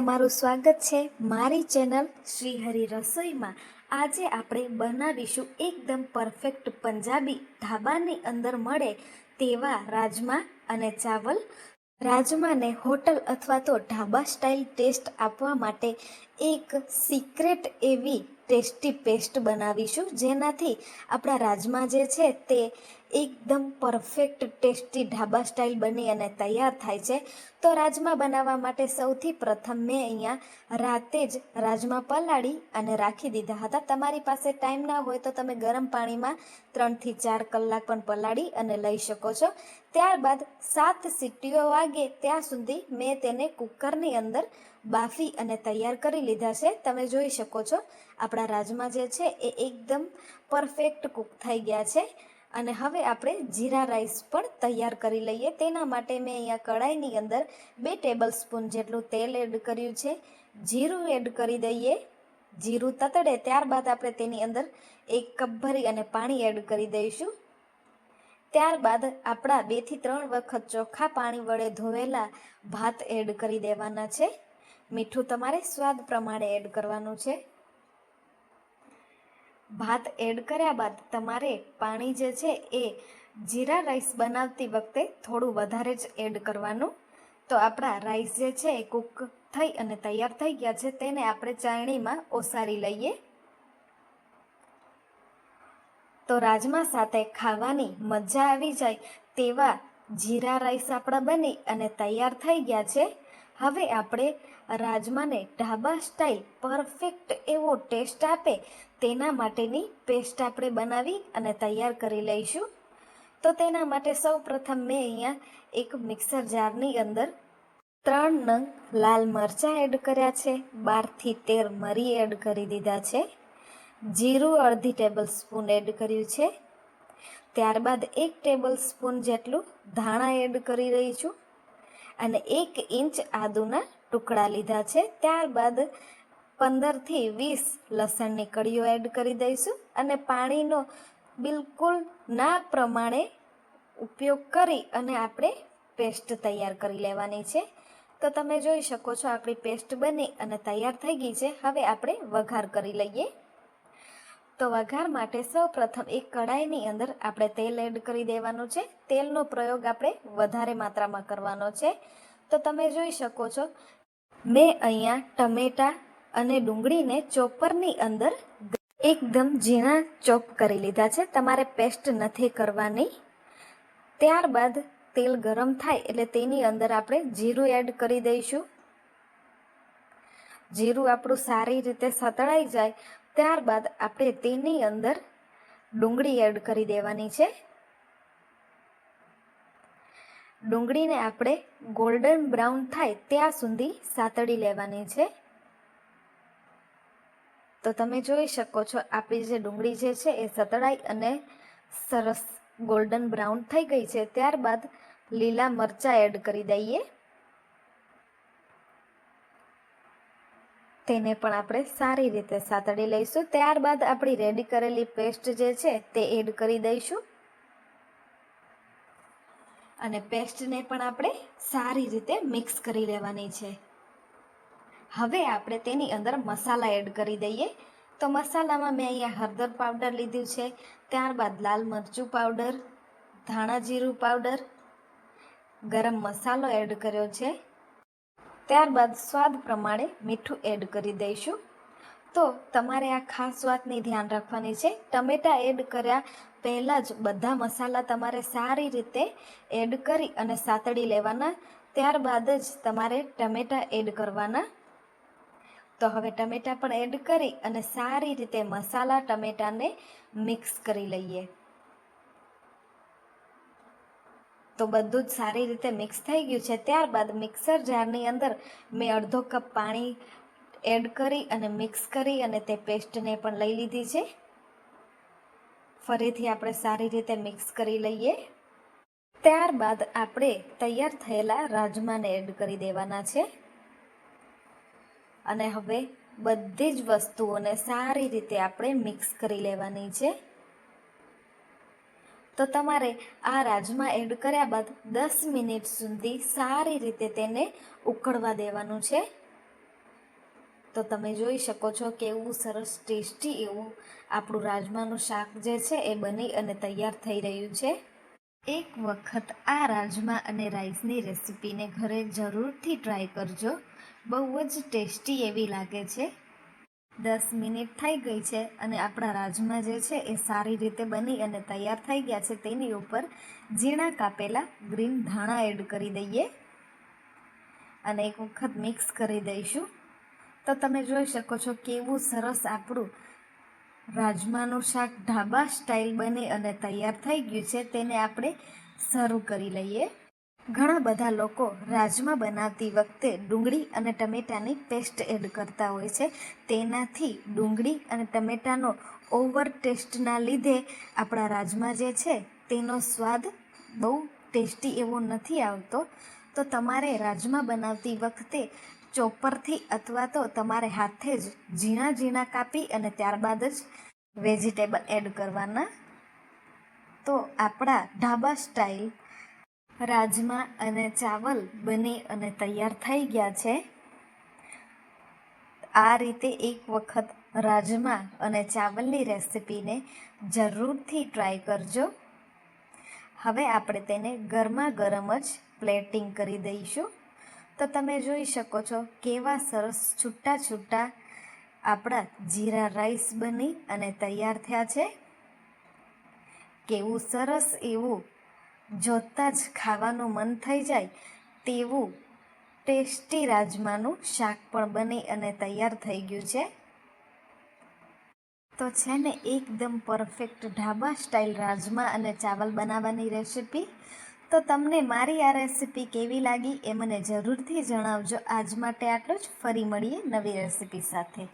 તમારું સ્વાગત છે મારી ચેનલ શ્રીહરિ રસોઈમાં. આજે આપણે બનાવીશું એકદમ પરફેક્ટ પંજાબી ઢાબાની અંદર મળે તેવા રાજમા અને ચાવલ. રાજમાને હોટલ અથવા તો ઢાબા સ્ટાઇલ ટેસ્ટ આપવા માટે એક સિક્રેટ એવી ટેસ્ટી પેસ્ટ બનાવીશું, જેનાથી આપણા રાજમા જે છે તે એકદમ પરફેક્ટ ટેસ્ટી ઢાબા સ્ટાઇલ બની અને તૈયાર થાય છે. તો રાજમા બનાવવા માટે સૌથી પ્રથમ મેં અહીંયા રાતે જ રાજમા પલાળી અને રાખી દીધા હતા. તમારી પાસે ટાઈમ ના હોય તો તમે ગરમ પાણીમાં ત્રણથી ચાર કલાક પણ પલાળી અને લઈ શકો છો. ત્યારબાદ સાત સીટીઓ વાગે ત્યાં સુધી મેં તેને કુકરની અંદર બાફી અને તૈયાર કરી લીધા છે. તમે જોઈ શકો છો, આપણા રાજમા જે છે એ એકદમ પરફેક્ટ કૂક થઈ ગયા છે. અને હવે આપણે જીરા રાઈસ પણ તૈયાર કરી લઈએ. તેના માટે મેં અહીંયા કઢાઈની અંદર બે ટેબલ સ્પૂન જેટલું તેલ એડ કર્યું છે. જીરું એડ કરી દઈએ. જીરું તતડે ત્યારબાદ આપણે તેની અંદર એક કપ ભરી અને પાણી એડ કરી દઈશું. ત્યારબાદ આપણા બેથી ત્રણ વખત ચોખ્ખા પાણી વડે ધોવેલા ભાત એડ કરી દેવાના છે. મીઠું તમારે સ્વાદ પ્રમાણે એડ કરવાનું છે. ભાત એડ કર્યા બાદ તમારે પાણી જે છે એ જીરા રાઈસ બનાવતી વખતે થોડું વધારે જ એડ કરવાનું. તો આપણા રાઈસ જે છે એ કૂક થઈ અને તૈયાર થઈ ગયા છે, તેને આપણે ચાળણીમાં ઓસારી લઈએ. તો રાજમા સાથે ખાવાની મજા આવી જાય તેવા જીરા રાઈસ આપણા બની અને તૈયાર થઈ ગયા છે. હવે આપણે રાજમાને ઢાબા સ્ટાઇલ પરફેક્ટ એવો ટેસ્ટ આપે તેના માટેની પેસ્ટ આપણે બનાવી અને તૈયાર કરી લઈશું. તો તેના માટે સૌ પ્રથમ મેં અહીંયા એક મિક્સર જારની અંદર ત્રણ નંગ લાલ મરચાં એડ કર્યા છે. બારથી તેર મરી એડ કરી દીધા છે. જીરું અડધી ટેબલ સ્પૂન એડ કર્યું છે. ત્યારબાદ એક ટેબલ સ્પૂન જેટલું ધાણા એડ કરી રહી છું. અને એક ઇંચ આદુના ટુકડા લીધા છે. ત્યારબાદ પંદરથી વીસ લસણની કળીઓ એડ કરી દઈશું અને પાણીનો બિલકુલ ના પ્રમાણે ઉપયોગ કરી અને આપણે પેસ્ટ તૈયાર કરી લેવાની છે. તો તમે જોઈ શકો છો, આપણી પેસ્ટ બની અને તૈયાર થઈ ગઈ છે. હવે આપણે વઘાર કરી લઈએ. તો વઘાર માટે સૌ પ્રથમ એક કડાઈની અંદર આપણે તેલ એડ કરી દેવાનું છે. તેલનો પ્રયોગ આપણે વધારે માત્રામાં કરવાનો છે. તો તમે જોઈ શકો છો, મેં અહીંયા ટમેટા અને ડુંગળીને ચોપરની અંદર એકદમ ઝીણા ચોપ કરી લીધા છે. તમારે પેસ્ટ નથી કરવાની. ત્યારબાદ તેલ ગરમ થાય એટલે તેની અંદર આપણે જીરું એડ કરી દઈશું. જીરું આપણું સારી રીતે સતળાઈ જાય ત્યારબાદ આપણે તેની અંદર ડુંગળી એડ કરી દેવાની છે. ડુંગળીને આપણે ગોલ્ડન બ્રાઉન થાય ત્યાં સુધી સાતડી લેવાની છે. તો તમે જોઈ શકો છો, આપણી જે ડુંગળી જે છે એ સતળાઈ અને સરસ ગોલ્ડન બ્રાઉન થઈ ગઈ છે. ત્યારબાદ લીલા મરચાં એડ કરી દઈએ. તેને પણ આપણે સારી રીતે સાતડી લઈશું. ત્યારબાદ આપણી રેડી કરેલી પેસ્ટ જે છે તે એડ કરી દઈશું. અને પેસ્ટને પણ આપણે સારી રીતે મિક્સ કરી લેવાની છે. હવે આપણે તેની અંદર મસાલા એડ કરી દઈએ. તો મસાલામાં મેં અહીંયા હળદર પાવડર લીધું છે. ત્યારબાદ લાલ મરચું પાવડર, ધાણા જીરું પાવડર, ગરમ મસાલો એડ કર્યો છે. ત્યારબાદ સ્વાદ પ્રમાણે મીઠું એડ કરી દઈશું. તો તમારે આ ખાસ વાતની ધ્યાન રાખવાની છે. ટમેટા એડ કર્યા પહેલાં જ બધા મસાલા તમારે સારી રીતે એડ કરી અને સાતળી લેવાના. ત્યારબાદ જ તમારે ટમેટા એડ કરવાના. તો હવે ટમેટા પણ એડ કરી અને સારી રીતે મસાલા ટમેટાને મિક્સ કરી લઈએ. તો બધું જ સારી રીતે મિક્સ થઈ ગયું છે. ત્યારબાદ મિક્સર જારની અંદર મેં અડધો કપ પાણી એડ કરી અને મિક્સ કરી અને તે પેસ્ટને પણ લઈ લીધી છે. ફરીથી આપણે સારી રીતે મિક્સ કરી લઈએ. ત્યારબાદ આપણે તૈયાર થયેલા રાજમાને એડ કરી દેવાના છે. અને હવે બધી જ વસ્તુઓને સારી રીતે આપણે મિક્સ કરી લેવાની છે. તો તમારે આ રાજમા એડ કર્યા બાદ દસ મિનિટ સુધી સારી રીતે તેને ઉકળવા દેવાનું છે. તો તમે જોઈ શકો છો કે એવું સરસ ટેસ્ટી એવું આપણું રાજમાનું શાક જે છે એ બની અને તૈયાર થઈ રહ્યું છે. એક વખત આ રાજમા અને રાઈસની રેસીપીને ઘરે જરૂરથી ટ્રાય કરજો. બહુ જ ટેસ્ટી એવી લાગે છે. દસ મિનિટ થઈ ગઈ છે અને આપણા રાજમા જે છે એ સારી રીતે બની અને તૈયાર થઈ ગયા છે. તેની ઉપર ઝીણા કાપેલા ગ્રીન ધાણા એડ કરી દઈએ અને એક વખત મિક્સ કરી દઈશું. તો તમે જોઈ શકો છો કેવું સરસ આપણું રાજમાનું શાક ઢાબા સ્ટાઇલ બની અને તૈયાર થઈ ગયું છે. તેને આપણે સર્વ કરી લઈએ. ઘણા બધા લોકો રાજમા બનાવતી વખતે ડુંગળી અને ટમેટાની પેસ્ટ એડ કરતા હોય છે. તેનાથી ડુંગળી અને ટમેટાનો ઓવર ટેસ્ટના લીધે આપણા રાજમા જે છે તેનો સ્વાદ બહુ ટેસ્ટી એવો નથી આવતો. તો તમારે રાજમા બનાવતી વખતે ચોપરથી અથવા તો તમારે હાથે જ ઝીણા ઝીણા કાપી અને ત્યારબાદ જ વેજીટેબલ એડ કરવાના. તો આપણા ઢાબા સ્ટાઇલ રાજમા અને ચાવલ બની અને તૈયાર થઈ ગયા છે. આ રીતે એક વખત રાજમા અને ચાવલની રેસિપીને જરૂરથી ટ્રાય કરજો. હવે આપણે તેને ગરમા ગરમ જ પ્લેટિંગ કરી દઈશું. તો તમે જોઈ શકો છો કેવા સરસ છૂટા છૂટા આપણા જીરા રાઈસ બની અને તૈયાર થયા છે. કેવું સરસ એવું જોતાં જ ખાવાનું મન થઈ જાય તેવું ટેસ્ટી રાજમાનું શાક પણ બની અને તૈયાર થઈ ગયું છે. તો છે ને એકદમ પરફેક્ટ ઢાબા સ્ટાઇલ રાજમા અને ચાવલ બનાવવાની રેસીપી. તો તમને મારી આ રેસીપી કેવી લાગી એ મને જરૂરથી જણાવજો. આજ માટે આટલું જ. ફરી મળીએ નવી રેસીપી સાથે.